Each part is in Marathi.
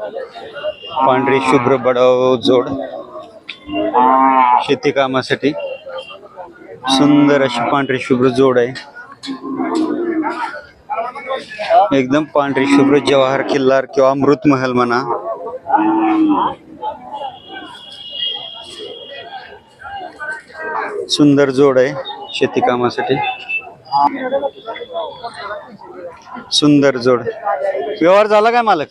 पांढरी शुभ्र बडाव जोड. शेती कामासाठी सुंदर अशी पांढरी शुभ्र जोड आहे. एकदम पांढरी शुभ्र जवाहर किल्लार किंवा अमृत महल म्हणा. सुंदर जोड आहे शेती कामासाठी. सुंदर जोड. व्यवहार झाला काय मालक?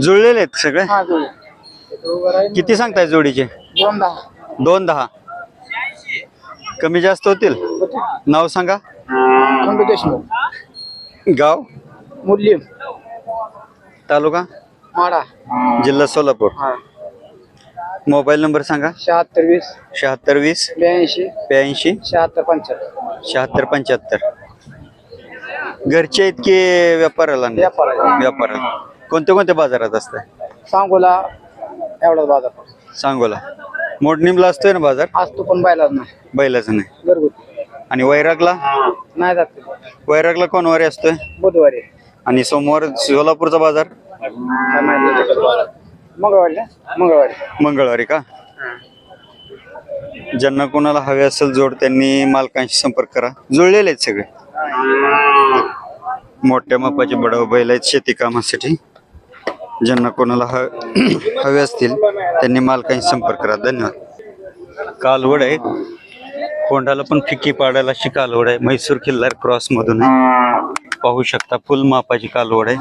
जुळलेले आहेत सगळे? किती सांगताय जोडीचे? दोन दहा. दोन दहा. कमी जास्त होतील? नाव सांगा. खंडू देशमुख गाव? मूल्य तालुका? माडा जिल्हा सोलापूर. हा. मोबाईल नंबर सांगा. शहात्तर वीस. शहात्तर वीस. ब्याऐंशी. ब्याऐंशी. शहात्तर पंच्याहत्तर. शहात्तर पंच्याहत्तर. घरचे आहेत की व्यापाराला? नाही? व्यापाराला. कोणत्या कोणत्या बाजारात असतंय? सांगोला एवढाच बाजार सांगोला. मोडणीमला असतोय ना बाजार? आज तो पण बायलाच नाही. बैलाचा नाही. घरगुती. आणि वैरागला? नाही जात. वैरागला कोण वारी असतोय? बुधवारी. आणि सोमवार सोलापूरचा बाजार? काय माहिती मंगळवारी ना? मंगळवारी. मंगळवारी का? ज्यांना कोणाला हवे असेल जोड त्यांनी मालकांशी संपर्क करा. जुळलेले आहेत सगळे. मोठ्या मापाचे बडाव बैल आहेत शेती कामासाठी. ज्यांना कोणाला ह हवे असतील त्यांनी मालकांशी संपर्क करा. धन्यवाद. कालवड आहे. कोंडाला पण फिक्की पाडायला अशी कालवड आहे. म्हैसूर किल्लार क्रॉस मधून आहे. पाहू शकता फुल मापाची कालवड आहे.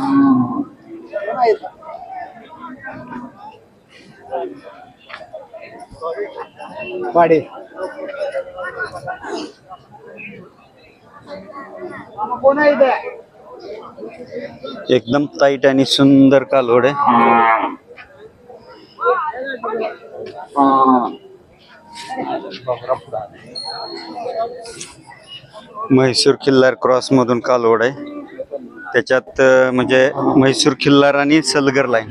एकदम टाईट आणि सुंदर कालवड आहे. म्हैसूर किल्लार क्रॉस मधून कालवड आहे. त्याच्यात म्हणजे म्हैसूर किल्लार आणि सलगर लाईन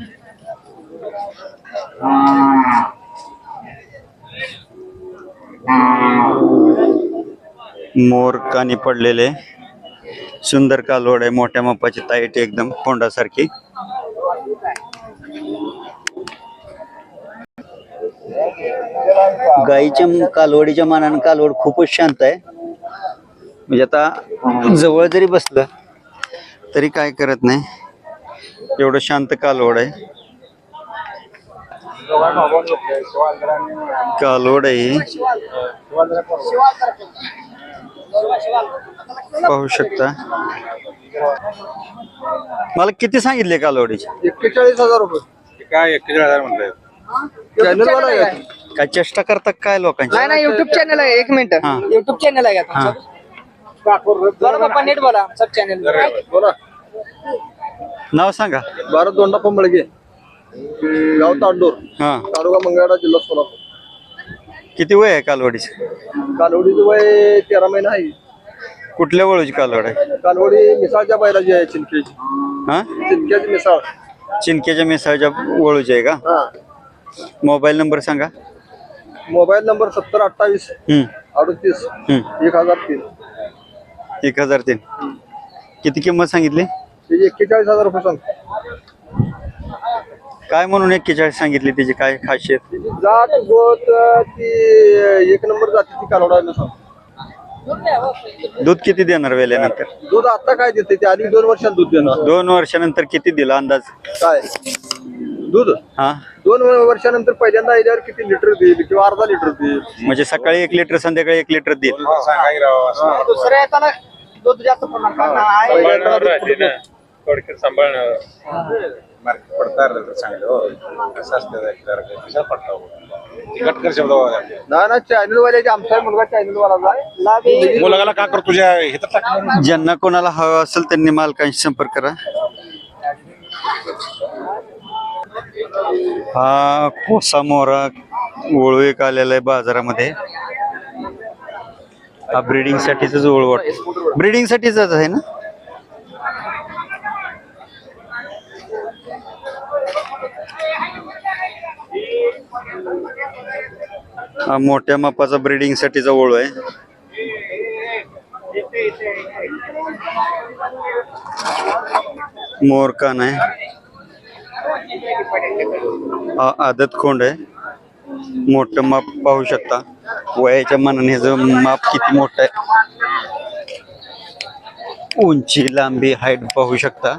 मोर कानी पडलेले. सुंदर कालवड आहे मोठ्या मापाची ताईट एकदम कोंडासारखी गाईच्या कालवडीच्या मानानं कालवड खूपच शांत आहे. म्हणजे आता जवळ जरी बसलं तरी काय करत नाही. एवढं शांत कालवड आहे. कालवड आहे. पाहू शकता. मला किती सांगितले कालवडीचे? एक्केचाळीस हजार रुपये. काय एक्केचाळीस हजार म्हणताय? चॅनल आहे काय चेष्टा करता काय लोकांची? नाही नाही युट्यूब चॅनल आहे. एक मिनिट हा. युट्यूब चॅनल आहे का हा. तुमचं? बोला बाप्पा नीट बोला. सब चॅनल बोला. नाव सांगा. भारत दोंडा पंबळगे गाव तांडूर हा. तालुका मंगळवेढा जिल्हा सोलापूर. किती वय आहे कालवडीचे? कालवडीचं वय तेरा महिना आहे. कुठल्या वळूची कालवड आहे? कालवडी मिसाळच्या बैलाची आहे चिंकेची हा? चिंक्याची मिसाळ. चिनकेच्या मिसळच्या वळूची आहे का? हा. मोबाईल नंबर सांगा. मोबाईल नंबर सत्तर अठ्ठावीस हम्म, अडतीस हम्म. एक हजार तीन. एक हजार तीन. किती किंमत सांगितली? त्याची एक्केचाळीस हजार रुपये सांग काय म्हणून एक्केचाळीस सांगितली त्याची काय खासियत? जात गोत ती एक नंबर जातीची कालवडा सांग. दूध किती देणार वेल्यानंतर? दूध आता काय देते? ते आधी दोन वर्षात दूध देणार. दोन वर्षानंतर किती दिला अंदाज? काय? दूध? हा? दोन वर्षानंतर पहिल्यांदा आल्यावर किती लिटर देईल किंवा अर्धा लिटर देईल? म्हणजे सकाळी एक लिटर संध्याकाळी एक लिटर देईल. दुसऱ्या येताना दूध जास्त. पहिल्यांदा दूध. थोडक्यात सांभाळणं. मार्केट पडता राहिलं तर चांगलं हो. कसं असतं जरा कशा पडता तिकट कर शब्द वापरा. ना ना चॅनल वाल्याचे आमचा मुलगा चॅनल वाला मुलगाला का कर तुझ्या टाकलं ज्यांना कोणाला हवं असेल त्यांनी मालकांशी संपर्क करा. हा कोसा मोरा ओळू एक आलेला आहे बाजारामध्ये. हा ब्रिडिंग साठीच ओळू वाटत. ब्रिडिंग साठीच आहे ना? हा मोठ्या मापाचा ब्रीडिंगसाठी ओळू आहे. मोरकान आहे. आदत खोंड आहे. मोठ माप पाहू शकता. वयाच्या मनाने जो माप किती मोठ आहे. उंची लांबी हाईट पाहू शकता.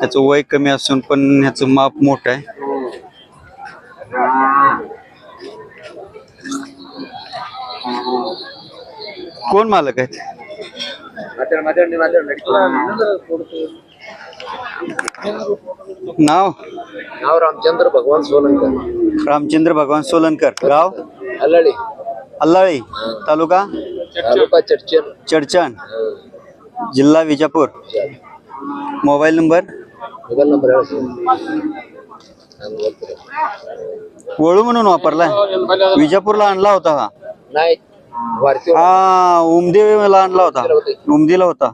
त्याचं वय कमी असून पण ह्याचं माप मोठ आहे. कोण मालक आहेत? नाव? नाव रामचंद्र भगवान सोलंकर. रामचंद्र भगवान सोलनकर गाव? अल्लाळी. अल्लाळी. तालुका? तालुका चर्चन चडचाण. जिल्हा Vijapur. Mobile number? Mobile number वळू म्हणून वापरलाय. विजापूरला आणला होता हा नाही. हा उमदेला आणला होता. उमदीला होता.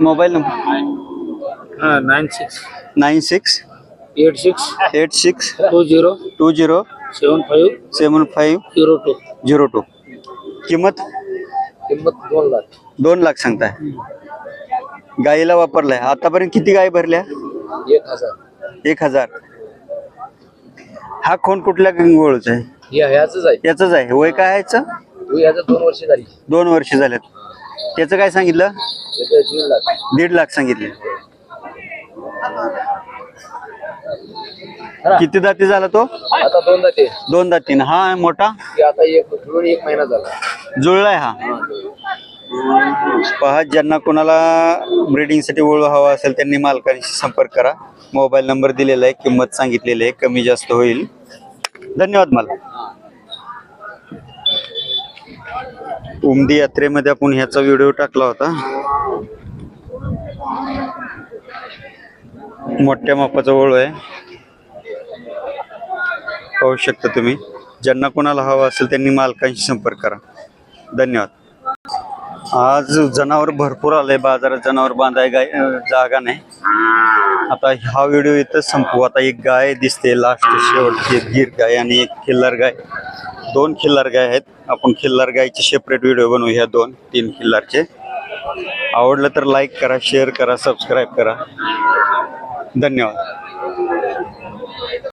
Mobile number? Nine six. Nine six. Eight six. Eight six. Two zero. Two zero. Seven five. Seven five. Zero two. Zero two. किंमत? किंमत दोन लाख. दोन लाख सांगताय. गाईला वापरलाय. आतापर्यंत किती गाय भरल्या? एक हजार. एक हजार. हा खोंड कुठल्या गोळूचा आहे? ह्याच आहे. याच आहे. वय काय आहे याचं? ह्याचं दोन वर्ष झाली. दोन वर्ष झालेत. त्याचं काय सांगितलं? त्याचं दीड लाख. दीड लाख सांगितले. किती दाती झाला तो? आता दोन जाते दोन दातीन. हा मोठा? की आता एक जुळून एक महिना झाला. जुळलाय हा. पहा ज्यांना कोणाला ब्रिडिंगसाठी ओळख हवा असेल त्यांनी मालकांशी संपर्क करा. मोबाईल नंबर दिलेला आहे किंमत सांगितलेली आहे कमी जास्त होईल. धन्यवाद मला. उमदी यात्रेमध्ये आपण ह्याचा व्हिडिओ टाकला होता. मोठ्या मापाचा ओळू आहे. पाहू शकता तुम्ही. ज्यांना कोणाला हवा असेल त्यांनी मालकांशी संपर्क करा. धन्यवाद. आज जनावर भरपूर आले बाजारात जनावर बांधाय गाय जागा नाही. आता हा व्हिडिओ इथं संपू आता एक गाय दिसते लास्ट शेवटची एक गिर गाय आणि एक खिल्लार गाय. दोन खिल्लार गाय आहेत. आपण खिल्लार गायचे सेपरेट व्हिडिओ बनवू ह्या दोन तीन खिल्लारचे. आवडलं तर लाईक करा शेअर करा सबस्क्राईब करा. धन्यवाद.